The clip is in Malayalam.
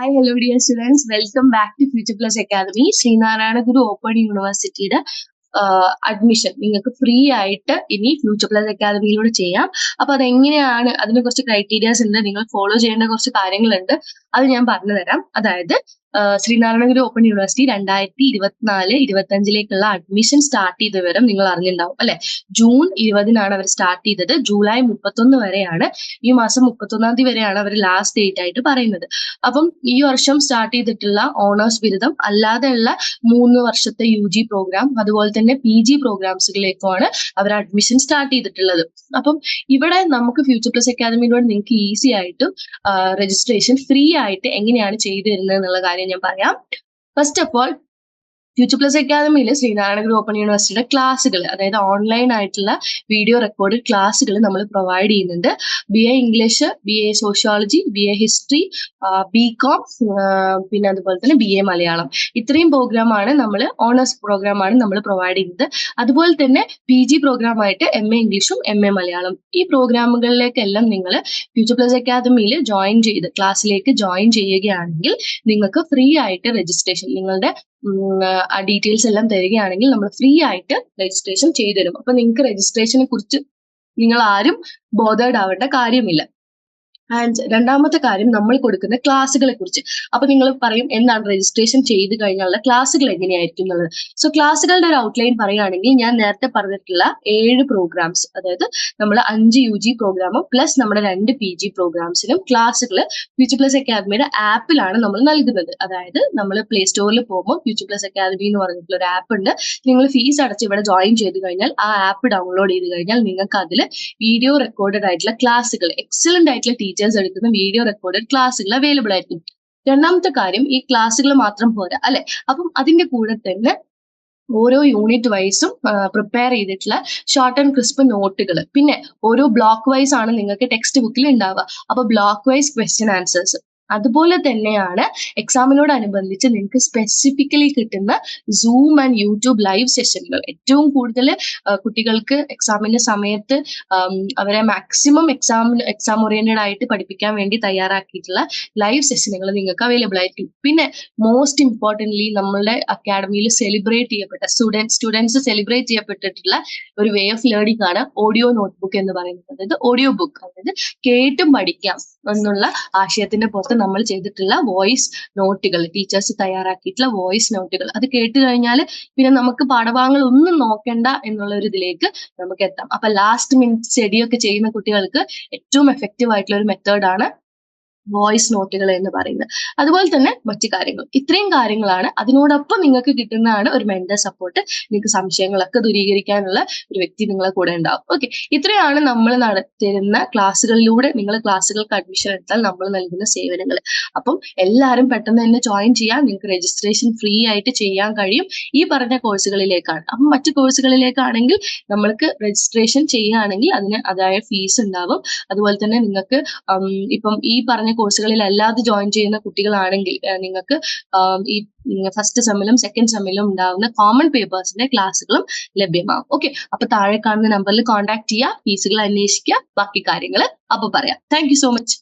Hi hello dear students welcome back to future plus academy Sreenarayana Guru open യൂണിവേഴ്സിറ്റിയുടെ അഡ്മിഷൻ നിങ്ങൾക്ക് ഫ്രീ ആയിട്ട് ഇനി ഫ്യൂച്ചർ പ്ലസ് അക്കാദമിയിലൂടെ ചെയ്യാം. അപ്പൊ അതെങ്ങനെയാണ്? അതിന് കുറച്ച് ക്രൈറ്റീരിയാസ് ഉണ്ട്. നിങ്ങൾ ഫോളോ ചെയ്യേണ്ട കുറച്ച് കാര്യങ്ങളുണ്ട്. അത് ഞാൻ പറഞ്ഞു തരാം അതായത് ആഹ് ശ്രീനാരായണ ഗുരു ഓപ്പൺ യൂണിവേഴ്സിറ്റി രണ്ടായിരത്തി ഇരുപത്തിനാല് ഇരുപത്തി അഞ്ചിലേക്കുള്ള അഡ്മിഷൻ സ്റ്റാർട്ട് ചെയ്ത വിവരം നിങ്ങൾ അറിഞ്ഞിട്ടുണ്ടാവും അല്ലെ? ജൂൺ ഇരുപതിനാണ് അവർ സ്റ്റാർട്ട് ചെയ്തത്. ജൂലൈ മുപ്പത്തൊന്ന് വരെയാണ്. ഈ മാസം മുപ്പത്തൊന്നാം തീയതി വരെയാണ് അവർ ലാസ്റ്റ് ഡേറ്റ് ആയിട്ട് പറയുന്നത്. അപ്പം ഈ വർഷം സ്റ്റാർട്ട് ചെയ്തിട്ടുള്ള ഓണേഴ്സ് ബിരുദം അല്ലാതെയുള്ള മൂന്ന് വർഷത്തെ യു ജി പ്രോഗ്രാം അതുപോലെ തന്നെ പി ജി പ്രോഗ്രാംസുകളിലേക്കുമാണ് അവർ അഡ്മിഷൻ സ്റ്റാർട്ട് ചെയ്തിട്ടുള്ളത്. അപ്പം ഇവിടെ നമുക്ക് ഫ്യൂച്ചർ പ്ലസ് അക്കാദമിയിലൂടെ നിങ്ങൾക്ക് ഈസി ആയിട്ടും രജിസ്ട്രേഷൻ ഫ്രീ ആയിട്ട് എങ്ങനെയാണ് ചെയ്തു തരുന്നത് എന്നുള്ള കാര്യം ഞാൻ പറയാം. First of all future plus അക്കാദമിയിൽ ശ്രീനാരായണ ഗുരു ഓപ്പൺ യൂണിവേഴ്സിറ്റിയുടെ ക്ലാസ്സുകൾ അതായത് ഓൺലൈൻ ആയിട്ടുള്ള വീഡിയോ റെക്കോർഡ് ക്ലാസ്സുകൾ നമ്മൾ പ്രൊവൈഡ് ചെയ്യുന്നുണ്ട്. B A English B A sociology B A history B com പിന്നെ അതുപോലെ തന്നെ ബി എ മലയാളം. ഇത്രയും പ്രോഗ്രാമാണ് നമ്മൾ ഓണേഴ്സ് പ്രോഗ്രാമാണ് നമ്മൾ പ്രൊവൈഡ് ചെയ്യുന്നത്. അതുപോലെ തന്നെ പി ജി പ്രോഗ്രാമായിട്ട് എം എ ഇംഗ്ലീഷും എം എ മലയാളം. ഈ പ്രോഗ്രാമുകളിലേക്കെല്ലാം നിങ്ങൾ ഫ്യൂച്ചർ പ്ലസ് അക്കാദമിയിൽ ജോയിൻ ചെയ്ത് ക്ലാസ്സിലേക്ക് ജോയിൻ ചെയ്യുകയാണെങ്കിൽ നിങ്ങൾക്ക് ഫ്രീ ആയിട്ട് രജിസ്ട്രേഷൻ നിങ്ങളുടെ ആ ഡീറ്റെയിൽസ് എല്ലാം തരികയാണെങ്കിൽ നമ്മൾ ഫ്രീ ആയിട്ട് രജിസ്ട്രേഷൻ ചെയ്തു തരും അപ്പൊ നിങ്ങൾക്ക് രജിസ്ട്രേഷനെ കുറിച്ച് നിങ്ങൾ ആരും ബോധേഡ് ആവേണ്ട കാര്യമില്ല. ആൻഡ് രണ്ടാമത്തെ കാര്യം നമ്മൾ കൊടുക്കുന്ന ക്ലാസ്സുകളെ കുറിച്ച്. അപ്പൊ നിങ്ങൾ പറയും എന്താണ് രജിസ്ട്രേഷൻ ചെയ്ത് കഴിഞ്ഞാലുള്ള ക്ലാസ്സുകൾ എങ്ങനെയായിരിക്കും എന്നുള്ളത്. സോ ക്ലാസ്സുകളുടെ ഒരു ഔട്ട്ലൈൻ പറയുകയാണെങ്കിൽ ഞാൻ നേരത്തെ പറഞ്ഞിട്ടുള്ള ഏഴ് പ്രോഗ്രാംസ് അതായത് നമ്മൾ അഞ്ച് യു ജി പ്രോഗ്രാമും പ്ലസ് നമ്മുടെ രണ്ട് പി ജി പ്രോഗ്രാംസിനും ക്ലാസ്സുകൾ ഫ്യൂച്ചർ പ്ലസ് അക്കാദമിയുടെ ആപ്പിലാണ് നമ്മൾ നൽകുന്നത്. അതായത് നമ്മൾ പ്ലേ സ്റ്റോറിൽ പോകുമ്പോൾ ഫ്യൂച്ചർ പ്ലസ് അക്കാദമി എന്ന് പറഞ്ഞിട്ടുള്ള ഒരു ആപ്പ് ഉണ്ട്. നിങ്ങൾ ഫീസ് അടച്ച് ഇവിടെ ജോയിൻ ചെയ്ത് കഴിഞ്ഞാൽ ആ ആപ്പ് ഡൗൺലോഡ് ചെയ്ത് കഴിഞ്ഞാൽ നിങ്ങൾക്ക് അതിൽ വീഡിയോ റെക്കോർഡഡ് ആയിട്ടുള്ള ക്ലാസ്സുകൾ എക്സലന്റ് ആയിട്ടുള്ള ടീച്ചേഴ്സ് എടുക്കുന്ന വീഡിയോ റെക്കോർഡഡ് ക്ലാസ്സുകൾ അവൈലബിൾ ആയിരിക്കും. രണ്ടാമത്തെ കാര്യം ഈ ക്ലാസ്സുകൾ മാത്രം പോരാ അല്ലെ? അപ്പം അതിന്റെ കൂടെ തന്നെ ഓരോ യൂണിറ്റ് വൈസും പ്രിപ്പയർ ചെയ്തിട്ടുള്ള ഷോർട്ട് ആൻഡ് ക്രിസ്പ് നോട്ടുകൾ പിന്നെ ഓരോ ബ്ലോക്ക് വൈസ് ആണ് നിങ്ങൾക്ക് ടെക്സ്റ്റ് ബുക്കിൽ ഉണ്ടാവുക. അപ്പൊ ബ്ലോക്ക് വൈസ് ക്വസ്റ്റ്യൻ ആൻസേഴ്സ് അതുപോലെ തന്നെയാണ് എക്സാമിനോടനുബന്ധിച്ച് നിങ്ങൾക്ക് സ്പെസിഫിക്കലി കിട്ടുന്ന സൂം ആൻഡ് യൂട്യൂബ് ലൈവ് സെഷനുകൾ ഏറ്റവും കൂടുതൽ കുട്ടികൾക്ക് എക്സാമിന്റെ സമയത്ത് അവരെ മാക്സിമം എക്സാം എക്സാം ഓറിയന്റഡ് ആയിട്ട് പഠിപ്പിക്കാൻ വേണ്ടി തയ്യാറാക്കിയിട്ടുള്ള ലൈവ് സെഷനുകൾ നിങ്ങൾക്ക് അവൈലബിൾ ആയിരിക്കും. പിന്നെ മോസ്റ്റ് ഇമ്പോർട്ടന്റ്ലി നമ്മളുടെ അക്കാഡമിയിൽ സെലിബ്രേറ്റ് ചെയ്യപ്പെട്ട സ്റ്റുഡൻസ് സ്റ്റുഡൻസ് സെലിബ്രേറ്റ് ചെയ്യപ്പെട്ടിട്ടുള്ള ഒരു വേ ഓഫ് ലേണിംഗ് ആണ് ഓഡിയോ നോട്ട്ബുക്ക് എന്ന് പറയുന്നത്. അതായത് ഓഡിയോ ബുക്ക് അതായത് കേട്ടും പഠിക്കാം എന്നുള്ള ആശയത്തിന്റെ പുറത്ത് നമ്മൾ ചെയ്തിട്ടുള്ള വോയിസ് നോട്ടുകൾ ടീച്ചേഴ്സ് തയ്യാറാക്കിയിട്ടുള്ള വോയിസ് നോട്ടുകൾ അത് കേട്ട് കഴിഞ്ഞാൽ പിന്നെ നമുക്ക് പാഠഭാഗങ്ങൾ ഒന്നും നോക്കേണ്ട എന്നുള്ള ഒരു ഇതിലേക്ക് നമുക്ക് എത്താം. അപ്പൊ ലാസ്റ്റ് മിനിറ്റ് സ്റ്റഡി ഒക്കെ ചെയ്യുന്ന കുട്ടികൾക്ക് ഏറ്റവും എഫക്റ്റീവ് ആയിട്ടുള്ള ഒരു മെത്തേഡാണ് വോയിസ് നോട്ടുകൾ എന്ന് പറയുന്നത്. അതുപോലെ തന്നെ മറ്റു കാര്യങ്ങൾ. ഇത്രയും കാര്യങ്ങളാണ്. അതിനോടൊപ്പം നിങ്ങൾക്ക് കിട്ടുന്നതാണ് ഒരു മെന്റൽ സപ്പോർട്ട് നിങ്ങൾക്ക് സംശയങ്ങളൊക്കെ ദൂരീകരിക്കാനുള്ള ഒരു വ്യക്തി നിങ്ങളെ കൂടെ ഉണ്ടാവും. ഓക്കെ ഇത്രയാണ് നമ്മൾ നടത്തിരുന്ന ക്ലാസ്സുകളിലൂടെ നിങ്ങൾ ക്ലാസ്സുകൾക്ക് അഡ്മിഷൻ എടുത്താൽ നമ്മൾ നൽകുന്ന സേവനങ്ങൾ. അപ്പം എല്ലാവരും പെട്ടെന്ന് തന്നെ ജോയിൻ ചെയ്യാൻ നിങ്ങൾക്ക് രജിസ്ട്രേഷൻ ഫ്രീ ആയിട്ട് ചെയ്യാൻ കഴിയും. ഈ പറഞ്ഞ കോഴ്സുകളിലേക്കാണ് അപ്പം മറ്റു കോഴ്സുകളിലേക്കാണെങ്കിൽ നമ്മൾക്ക് രജിസ്ട്രേഷൻ ചെയ്യുകയാണെങ്കിൽ അതിന് അതായ ഫീസ് ഉണ്ടാവും. അതുപോലെ തന്നെ നിങ്ങൾക്ക് ഇപ്പം ഈ പറഞ്ഞ കോഴ്സുകളിൽ അല്ലാതെ ജോയിൻ ചെയ്യുന്ന കുട്ടികളാണെങ്കിൽ നിങ്ങൾക്ക് ഈ ഫസ്റ്റ് സെമ്മിലും സെക്കൻഡ് സെമ്മിലും ഉണ്ടാകുന്ന കോമൺ പേപ്പേഴ്സിന്റെ ക്ലാസ്സുകളും ലഭ്യമാകും ഓക്കെ അപ്പൊ താഴെ കാണുന്ന നമ്പറിൽ കോൺടാക്ട് ചെയ്യുക ഫീസുകൾ അന്വേഷിക്കുക ബാക്കി കാര്യങ്ങൾ അപ്പൊ പറയാം. Thank so much